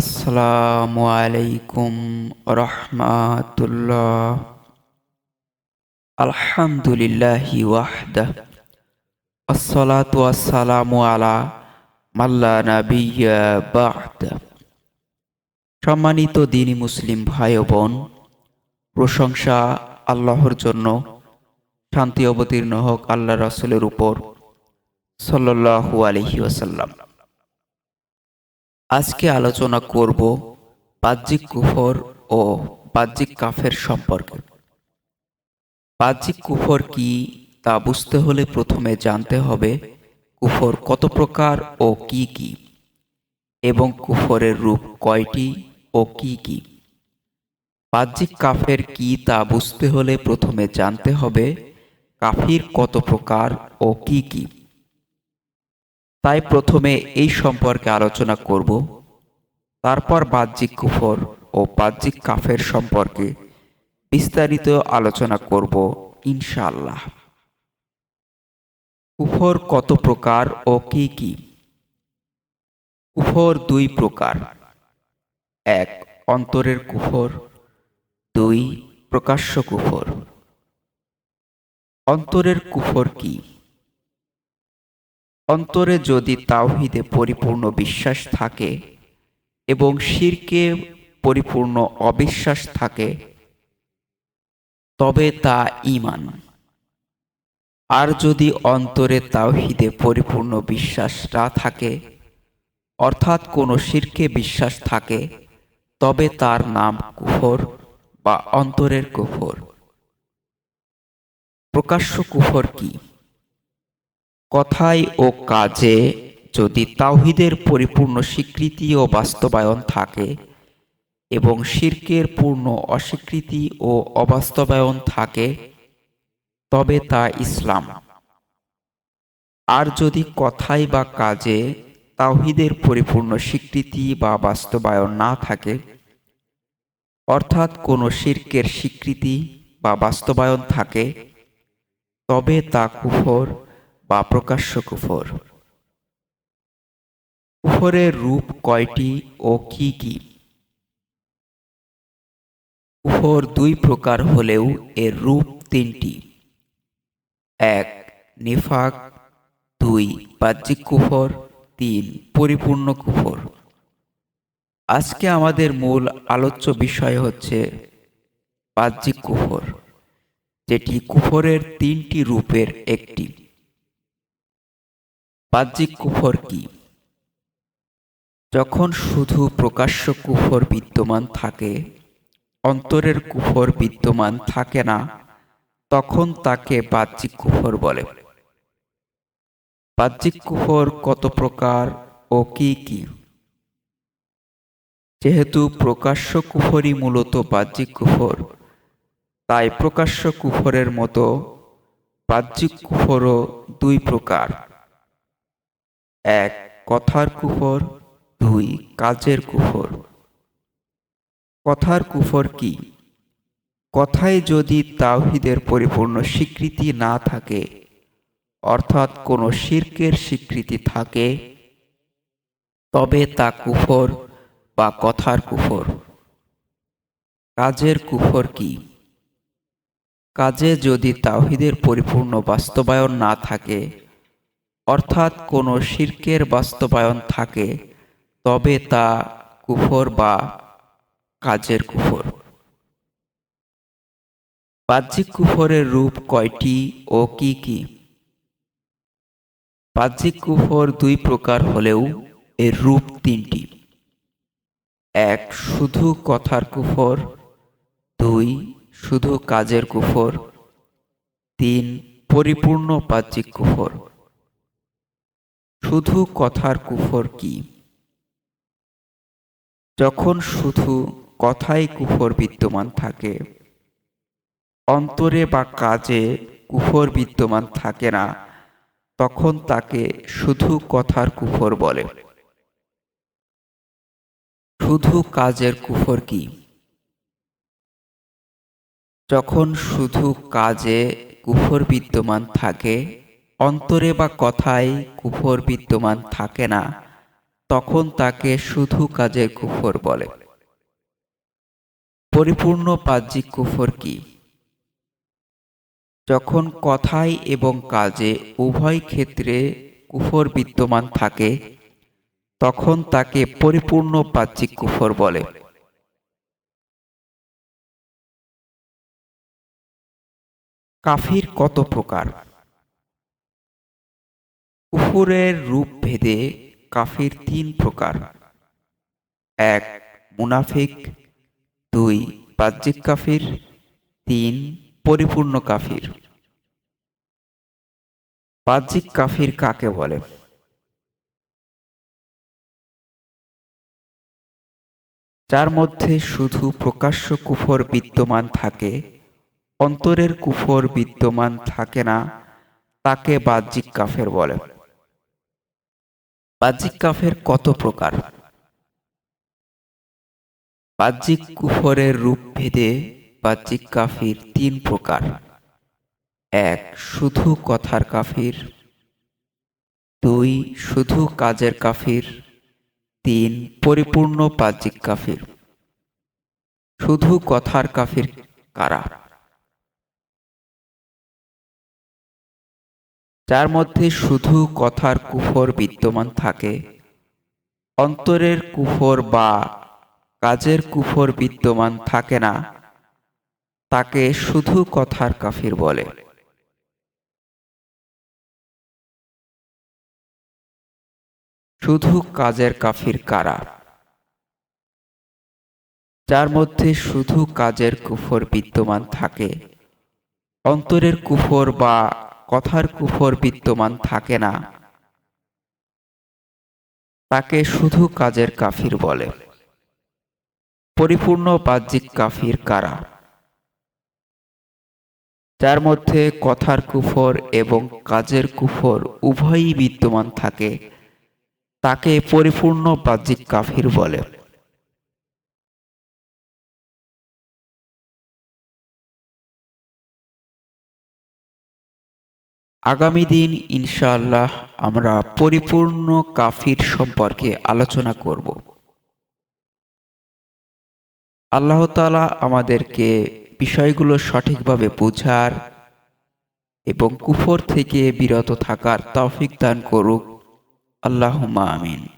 আসসালামু আলাইকুম রহমাতুল্লাহ। আলহামদুলিল্লাহি ওয়াহদা আসসালাতু আলা মাল্লা নাবিয়্যা বা'দা। সম্মানিত দিনী মুসলিম ভাই বোন প্রশংসা আল্লাহর জন্য, শান্তি অবতীর্ণ হোক আল্লাহ রাসূলের উপর, সাল্লাল্লাহু আলাইহি ওয়াসাল্লাম। আজকে আলোচনা করব বাহ্যিক কুফর ও বাহ্যিক কাফের সম্পর্কে। বাহ্যিক কুফর কি তা বুঝতে হলে প্রথমে জানতে হবে কুফর কত প্রকার ও কি কি, এবং কুফরের রূপ কয়টি ও কি কি। বাহ্যিক কাফের কি তা বুঝতে হলে প্রথমে জানতে হবে কাফির কত প্রকার ও কি কি। তাই প্রথমে এই সম্পর্কে আলোচনা করব। তারপর বাহ্যিক কুফর ও বাহ্যিক কাফের সম্পর্কে বিস্তারিত আলোচনা করব ইনশাআল্লাহ। কুফর কত প্রকার ও কি কি? কুফর দুই প্রকার। এক, অন্তরের কুফর। দুই, প্রকাশ্য কুফর। অন্তরের কুফর কি? অন্তরে যদি তাওহিদে পরিপূর্ণ বিশ্বাস থাকে এবং শিরকে পরিপূর্ণ অবিশ্বাস থাকে, তবে তা ইমান আর যদি অন্তরে তাওহিদে পরিপূর্ণ বিশ্বাস না থাকে, অর্থাৎ কোনো শিরকে বিশ্বাস থাকে, তবে তার নাম কুফর বা অন্তরের কুফর। প্রকাশ্য কুফর কি? কথায় ও কাজে যদি তাওহিদের পরিপূর্ণ স্বীকৃতি ও বাস্তবায়ন থাকে এবং শির্কের পূর্ণ অস্বীকৃতি ও অবাস্তবায়ন থাকে, তবে তা ইসলাম। আর যদি কথায় বা কাজে তাওহিদের পরিপূর্ণ স্বীকৃতি বা বাস্তবায়ন না থাকে, অর্থাৎ কোনো শির্কের স্বীকৃতি বা বাস্তবায়ন থাকে, তবে তা কুফর বা প্রকাশ্য কুফর কুফরের রূপ কয়টি ও কি কি? কুফর দুই প্রকার হলেও এর রূপ তিনটি। এক, নিফাক। দুই, বাহ্যিক কুফর। তিন, পরিপূর্ণ কুফর। আজকে আমাদের মূল আলোচ্য বিষয় হচ্ছে বাহ্যিক কুফর, যেটি কুফরের তিনটি রূপের একটি। বাহ্যিক কুফর কি? যখন শুধু প্রকাশ্য কুফর বিদ্যমান থাকে, অন্তরের কুফর বিদ্যমান থাকে না, তখন তাকে বাহ্যিক কুফর বলে। বাহ্যিক কুফর কত প্রকার ও কি কি? যেহেতু প্রকাশ্য কুফরই মূলত বাহ্যিক কুফর, তাই প্রকাশ্য কুফরের মতো বাহ্যিক কুফরও দুই প্রকার। এক, কথার কুফর। দুই, কাজের কুফর। কথার কুফর কি? কথায় যদি তাওহিদের পরিপূর্ণ স্বীকৃতি না থাকে, অর্থাৎ কোনো শির্কের স্বীকৃতি থাকে, তবে তা কুফর বা কথার কুফর। কাজের কুফর কি? কাজে যদি তাওহিদের পরিপূর্ণ বাস্তবায়ন না থাকে অর্থাৎ কোনো শির্কের বাস্তবায়ন থাকে, তবে তা কুফর বা কাজের কুফর। বাহ্যিক কুফরের রূপ কয়টি ও কি কি? বাহ্যিক কুফর দুই প্রকার হলেও এর রূপ তিনটি। এক, শুধু কথার কুফর। দুই, শুধু কাজের কুফর। তিন, পরিপূর্ণ বাহ্যিক কুফর। শুধু কথার কুফর কি? যখন শুধু কথাই কুফর বিদ্যমান থাকে, অন্তরে বা কাজে কুফর বিদ্যমান থাকে না, তখন তাকে শুধু কথার কুফর বলে। শুধু কাজের কুফর কি? যখন শুধু কাজে কুফর বিদ্যমান থাকে অন্তরে বা কথায় কুফর বিদ্যমান থাকে না, তখন তাকে শুধু কাজের কুফর বলে। পরিপূর্ণ বাহ্যিক কুফর কি? যখন কথায় এবং কাজে উভয় ক্ষেত্রে কুফর বিদ্যমান থাকে, তখন তাকে পরিপূর্ণ বাহ্যিক কুফর বলে। কাফির কত প্রকার? কুফুরের রূপ ভেদে কাফির তিন প্রকার। এক, মুনাফিক। দুই, বাহ্যিক কাফির। তিন, পরিপূর্ণ কাফির। বাহ্যিক কাফির কাকে বলে? যার মধ্যে শুধু প্রকাশ্য কুফর বিদ্যমান থাকে, অন্তরের কুফর বিদ্যমান থাকে না, তাকে বাহ্যিক কাফের বলে। বাহ্যিক কাফের কত প্রকার? বাহ্যিক কুফরের রূপ ভেদে বাহ্যিক কাফির তিন প্রকার। এক, শুধু কথার কাফির। দুই, শুধু কাজের কাফির। তিন, পরিপূর্ণ বাহ্যিক কাফির। শুধু কথার কাফির কারা? যার মধ্যে শুধু কথার কুফর বিদ্যমান থাকে। অন্তরের কুফর বা কাজের কুফর বিদ্যমান থাকে না। তাকে শুধু কথার কাফির বলে। শুধু কাজের কাফির কারা? যার মধ্যে শুধু কাজের কুফর বিদ্যমান থাকে। অন্তরের কুফর বা কথার কুফর বিদ্যমান থাকে না। তাকে শুধু কাজের কাফির বলে। পরিপূর্ণ বাহ্যিক কাফির কারা? যার মধ্যে কথার কুফর এবং কাজের কুফর উভয়ই বিদ্যমান থাকে, তাকে পরিপূর্ণ বাহ্যিক কাফির বলে। আগামী দিন ইনশাআল্লাহ আমরা পরিপূর্ণ কাফির সম্পর্কে আলোচনা করব। আল্লাহ তালা আমাদেরকে বিষয়গুলো সঠিকভাবে বোঝার এবং কুফর থেকে বিরত থাকার তৌফিক দান করুক। আল্লাহ আমিন।